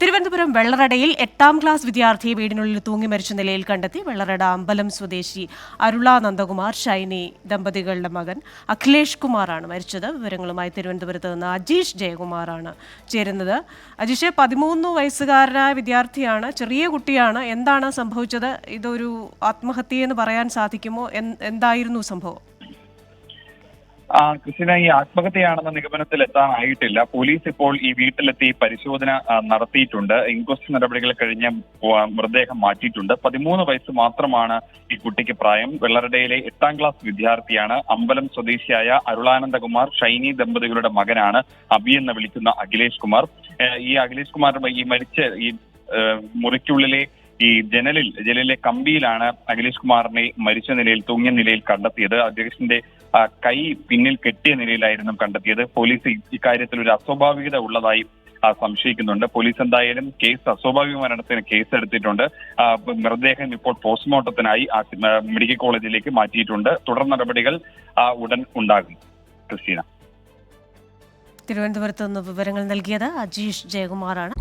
തിരുവനന്തപുരം വെള്ളറടയിൽ എട്ടാം ക്ലാസ് വിദ്യാർത്ഥിയെ വീടിനുള്ളിൽ തൂങ്ങി മരിച്ച നിലയിൽ കണ്ടെത്തി വെള്ളറട അമ്പലം സ്വദേശി അരുള നന്ദകുമാർ ഷൈനി ദമ്പതികളുടെ മകൻ അഖിലേഷ് കുമാറാണ് മരിച്ചത്. വിവരങ്ങളുമായി തിരുവനന്തപുരത്ത് നിന്ന് അജീഷ് ജയകുമാറാണ് ചേരുന്നത്. അജീഷ് പതിമൂന്ന് വയസ്സുകാരനായ വിദ്യാർത്ഥിയാണ് ചെറിയ കുട്ടിയാണ്. എന്താണ് സംഭവിച്ചത്? ഇതൊരു ആത്മഹത്യ എന്ന് പറയാൻ സാധിക്കുമോ? എന്തായിരുന്നു സംഭവം? കൃഷ്ണ ഈ ആത്മഹത്യയാണെന്ന നിഗമനത്തിൽ എത്താനായിട്ടില്ല. പോലീസ് ഇപ്പോൾ ഈ വീട്ടിലെത്തി പരിശോധന നടത്തിയിട്ടുണ്ട്. ഇൻക്വസ്റ്റ് നടപടികൾ കഴിഞ്ഞ് മൃതദേഹം മാറ്റിയിട്ടുണ്ട്. പതിമൂന്ന് വയസ്സ് മാത്രമാണ് ഈ കുട്ടിക്ക് പ്രായം. വെള്ളറടയിലെ എട്ടാം ക്ലാസ് വിദ്യാർത്ഥിയാണ് അമ്പലം സ്വദേശിയായ അരുളാനന്ദകുമാർ. ഷൈനി ദമ്പതികളുടെ മകനാണ് അബി എന്ന് വിളിക്കുന്ന അഖിലേഷ് കുമാർ. ഈ അഖിലേഷ് കുമാർ ഈ മരിച്ച ഈ മുറിക്കുള്ളിലെ ഈ ജനലിൽ ജനലിലെ കമ്പിയിലാണ് അഖിലേഷ് കുമാറിനെ മരിച്ച നിലയിൽ തൂങ്ങിയ നിലയിൽ കണ്ടെത്തിയത്. അദ്ദേഹത്തിന്റെ കൈ പിന്നിൽ കെട്ടിയ നിലയിലായിരുന്നു കണ്ടെത്തിയത്. പോലീസ് ഇക്കാര്യത്തിൽ ഒരു അസ്വാഭാവികത ഉള്ളതായി സംശയിക്കുന്നുണ്ട്. പോലീസ് എന്തായാലും കേസ് അസ്വാഭാവിക മരണത്തിന് കേസ് എടുത്തിട്ടുണ്ട്. മൃതദേഹം ഇപ്പോൾ പോസ്റ്റ്മോർട്ടത്തിനായി മെഡിക്കൽ കോളേജിലേക്ക് മാറ്റിയിട്ടുണ്ട്. തുടർ നടപടികൾ ഉടൻ ഉണ്ടാകും. ക്രിസ്റ്റീന. തിരുവനന്തപുരത്ത് നിന്ന് വിവരങ്ങൾ നൽകിയത് അജീഷ് ജയകുമാറാണ്.